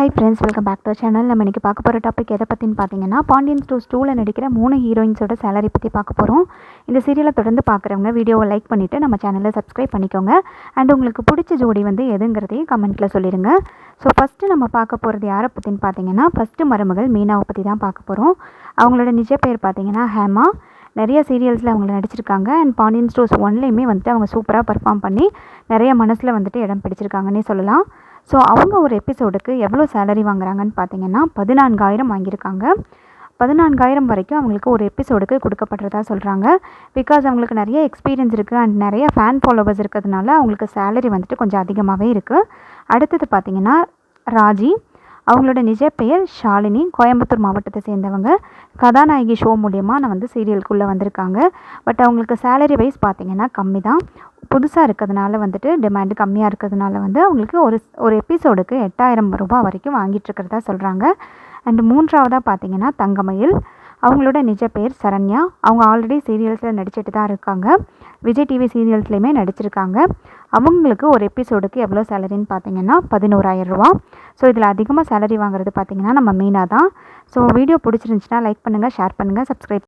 Hi friends welcome back to channel நம்ம இன்றைக்கி பார்க்க போகிற டாபிக் எதை பற்றின்னு பார்த்தீங்கன்னா பாண்டியன் ஸ்டோர்ஸ் டூவில் நடிக்கிற மூணு ஹீரோயின்ஸோட சேலரி பற்றி பார்க்க போகிறோம் இந்த சீரியலை தொடர்ந்து பார்க்குறவங்க வீடியோவை லைக் பண்ணிவிட்டு நம்ம சேனலை சப்ஸ்கிரைப் பண்ணிக்கோங்க. அண்ட் உங்களுக்கு பிடிச்ச ஜோடி வந்து எதுங்கிறதையும் கமெண்ட்டில் சொல்லிடுங்க. ஸோ ஃபஸ்ட்டு நம்ம பார்க்க போகிறது யாரை பற்றின்னு பார்த்தீங்கன்னா ஃபஸ்ட்டு மருமகள் மீனாவை பற்றி தான் பார்க்க போகிறோம் அவங்களோட நிஜ பேர் பார்த்தீங்கன்னா ஹேமா. நிறைய சீரியல்ஸில் அவங்க நடிச்சிருக்காங்க. அண்ட் பாண்டியன் ஸ்டோர்ஸ் ஒன்லேயுமே வந்துட்டு அவங்க சூப்பராக பர்ஃபார்ம் பண்ணி நிறைய மனசில் வந்துட்டு இடம் பிடிச்சிருக்காங்கன்னே சொல்லலாம். ஸோ அவங்க ஒரு எபிசோடுக்கு எவ்வளோ சேலரி வாங்குறாங்கன்னு பார்த்தீங்கன்னா பதினான்காயிரம் வாங்கியிருக்காங்க. பதினான்காயிரம் வரைக்கும் அவங்களுக்கு ஒரு எபிசோடுக்கு கொடுக்கப்படுறதா சொல்கிறாங்க பிகாஸ் அவங்களுக்கு நிறைய எக்ஸ்பீரியன்ஸ் இருக்குது அண்ட் நிறைய ஃபேன் ஃபாலோவர்ஸ் இருக்கிறதுனால அவங்களுக்கு சேலரி வந்துட்டு கொஞ்சம் அதிகமாகவே இருக்குது அடுத்தது பார்த்திங்கன்னா ராஜி. அவங்களோட நிஜ பெயர் ஷாலினி. கோயம்புத்தூர் மாவட்டத்தை சேர்ந்தவங்க. கதாநாயகி ஷோ மூலியமாக நான் வந்து சீரியலுக்குள்ளே வந்திருக்காங்க. பட் அவங்களுக்கு சேலரி வைஸ் பார்த்திங்கன்னா கம்மி தான். புதுசாக இருக்கிறதுனால வந்துட்டு டிமாண்டு கம்மியாக இருக்கிறதுனால வந்து அவங்களுக்கு ஒரு ஒரு எபிசோடுக்கு எட்டாயிரம் ரூபாய் வரைக்கும் வாங்கிட்டுருக்கிறதா சொல்கிறாங்க அண்ட் மூன்றாவதாக பார்த்தீங்கன்னா தங்கமயில். அவங்களோட நிஜ பேர் சரண்யா. அவங்க ஆல்ரெடி சீரியல்ஸில் நடிச்சிட்டு தான் இருக்காங்க. விஜய் டிவி சீரியல்ஸ்லேயுமே நடிச்சிருக்காங்க. அவங்களுக்கு ஒரு எபிசோடுக்கு எவ்வளோ சேலரின்னு பார்த்தீங்கன்னா பதினோராயிரம் ரூபா. ஸோ இதில் அதிகமாக சேலரி வாங்குறது பார்த்தீங்கன்னா நம்ம மீனா தான் ஸோ வீடியோ பிடிச்சிருந்துச்சின்னா லைக் பண்ணுங்கள் ஷேர் பண்ணுங்கள் சப்ஸ்கிரைப்